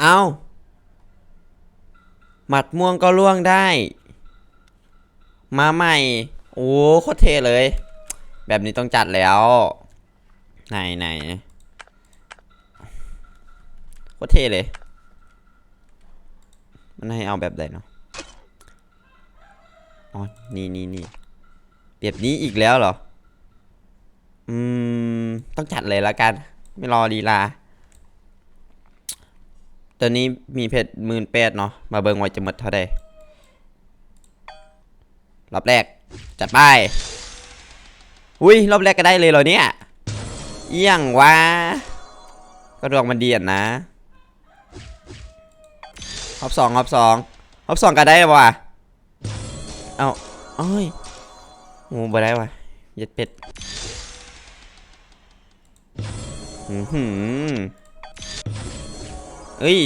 เอาหมัดม่วงก็ล่วงได้ มาใหม่ โอ้โคตรเทเลย แบบนี้ต้องจัดแล้ว ไหนไหนโคตรเทเลย มันให้เอาแบบไหนเนาะอ๋อ นี่นี่นี่แบบนี้อีกแล้วเหรอ อืม ต้องจัดเลยละกัน ไม่รอลีลา ตอนนี้มีเพชรหมื่นแปดเนาะ มาเบิ่งไว้จะหมดเท่าใดรอบแรก จัดไป อุ้ยรอบแรกก็ได้เลยเหรอเนี่ยเอี่ยงวะ ก็ดวงมันเดีอะนะรอบสองรอบสองรอบสองก็ได้ว่ะ เอาเอ้ยโอ้บ่ได้ว่ะเย็ดเป็ด อือหือ เอ้ย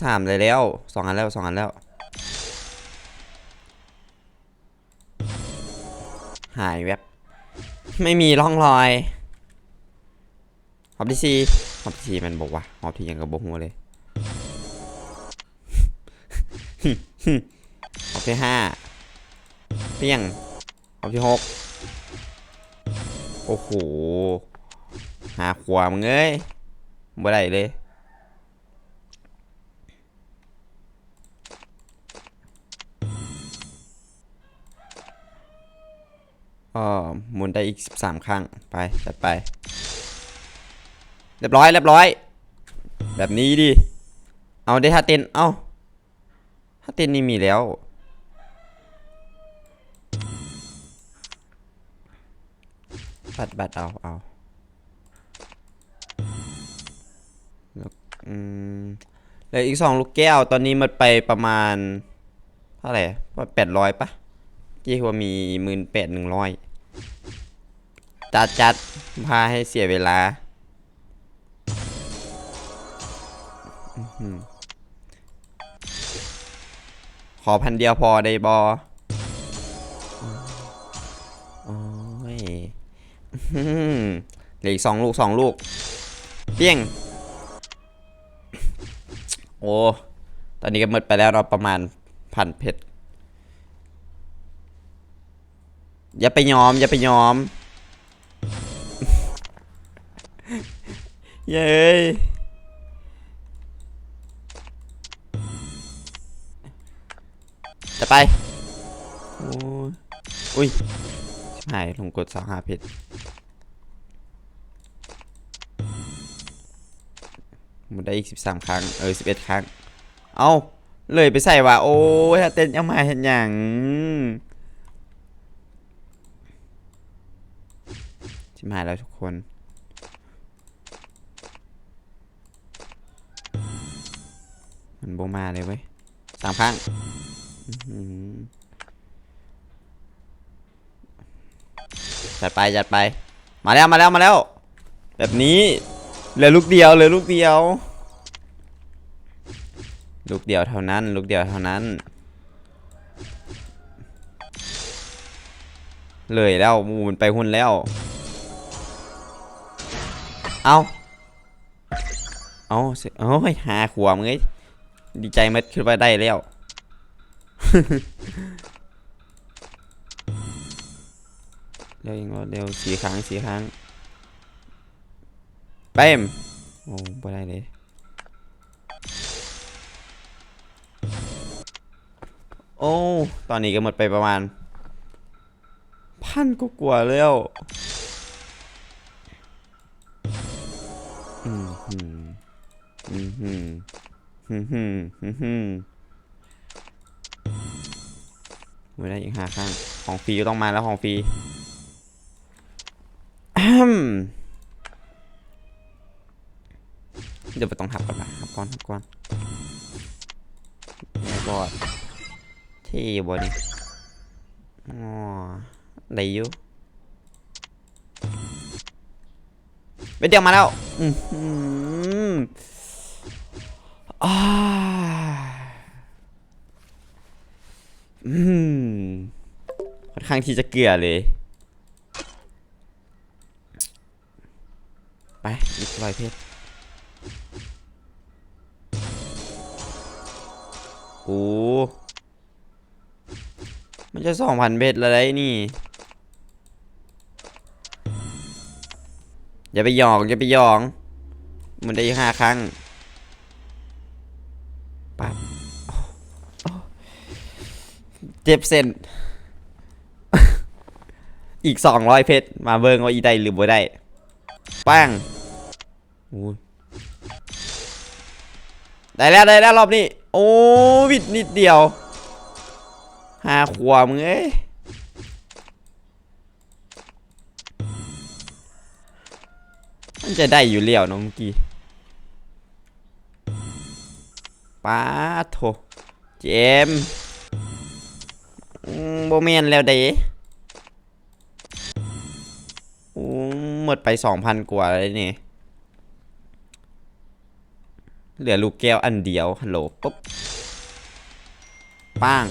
สามเลยแล้วสองอันแล้วสองอันแล้ว หายแวบไม่มีร่องรอยหอบที่สี่หอบที่สี่มันบอกว่าหอบที่ยังกระบอกหัวเลยหอบที่ห้าเปี้ยงหอบที่หกโอ้โหหาขวามึงเอ้ยบ่ได้เลย ก็หมุนได้อีก 13 ครั้ง ไป จัดไป เรียบร้อย เรียบร้อย แบบนี้ดิ เอาได้ท่าเต้น เอาท่าเต้นนี่มีแล้ว บัตรบัตรเอา เอาเหลืออีกสองลูกแก้ว ตอนนี้มันไปประมาณเท่าไหร่ว่าแปดร้อยปะกี่ว่ามีหมื่นแปดหนึ่งร้อย จัดจัดพาให้เสียเวลา ขอพันเดียวพอได้บอโอ้ยเหลืออีกสองลูกสองลูกเปี้ยง โอ้ ตอนนี้ก็หมดไปแล้วเราประมาณพันเพชร อย่าไปยอม อย่าไปยอมเย้ยจะไปโอ้ยอุ้ยหายลงกดสองหาเพชรหมได้อีกสิบสามครั้ง เออสิบเอ็ดครั้ง เอาเลยไปใส่ว่า โอ้ยถ้าเต้นยังมาเห็นอย่าง ชิบหายแล้วทุกคน มันโบมาเลยเว้ยสามครั้งอื้อหือจัดไปจัดไป มาแล้วมาแล้วมาแล้ว แบบนี้เหลือลูกเดียวเหลือลูกเดียว ลูกเดียวเท่านั้น ลูกเดียวเท่านั้น เลยแล้วมูมันไปหุ่นแล้ว เอาเอาโอ้ยหาขวามงเอ้ยดีใจมัดคิดว่าได้แล้วเร็วยิงรถเร็วสี่ครั้งสี่ครั้งเป้มโอ้ไม่ได้เลยโอ้ ตอนนี้ก็หมดไปประมาณ พันก็กว่าแล้ว อืมหืมหืมหืมหืมหืมไม่ได้อีกห้าข้าง ของฟรีก็ต้องมาแล้วของฟรีเดี๋ยวไปต้องหับก่อนนะหับก่อนหับก่อนแล้วก็ที่บนอ๋อได้อยู่ไปเดียวมาแล้ว อือหื อ่าอืมค่อนข้างที่จะเกลือเลย ไปอีกรอยเพชรโอ้มันจะสองพันเบ็ดล้วได้นี่ อย่าไปหยองอย่าไปหยอง มันได้ห้าครั้ง ปั๊บเจ็บเส้น อีกสองร้อยเพชร มาเบิ่งว่าอีได้หรือบ่ได้ปังได้แล้วได้แล้วรอบนี้ โอ้วิดนิดเดียวห้าขวบมึงเอ้ยมันจะได้อยู่เลี้ยวน้องกี้ ป้าโถเจมโบเมนแล้วเด้หมดไปสองพันกว่าเลยนี่ เหลือลูกแก้วอันเดียวฮัลโหลปุ๊บป้าง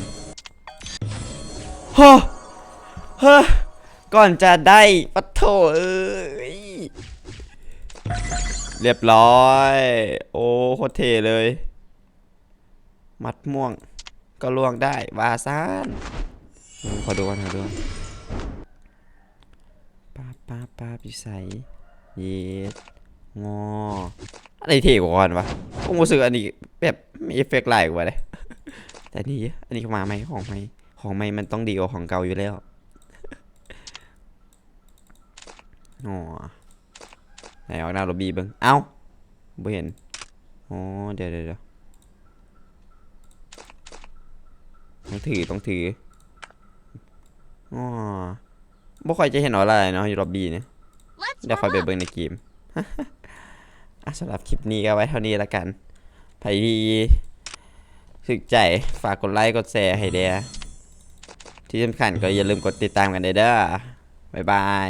เฮ้อเฮ้ก่อนจะได้ปะโถเอ้ยเรียบร้อย โอ้โคตรเทเลย มัดม่วง ก็ล่วงได้วาซานขอดูก่อนขอดูป้าป้าป้าบอยู่ใสเย็ดงออะไรเท่กว่ากันวะผมรู้สึกอันนี้แบบมีเอฟเฟกต์หลายกว่าเลยแต่นี่อันนี้มาไหมของไหมของไหมมันต้องดีกว่าของเก่าอยู่แล้วอ๋อไหนออกหน้าล็อบบี้เบิ้งเอ้าบ่เห็นอ๋อเดี๋ยวเดี๋ยวเดี๋ยว ต้องถือต้องถืออ๋อบ่ค่อยจะเห็นอะไรเนาะอยู่ล็อบบี้เนี่ย Let's เดี๋ยวค่อยไป warm up. เบิ่งในเกมอะสำหรับคลิปนี้ก็ไว้เท่านี้ละกันใครที่สึกใจฝากกดไลค์กดแชร์ให้เด้อที่สำคัญก็อย่าลืมกดติดตามกันเด้อเด้อบ๊ายบาย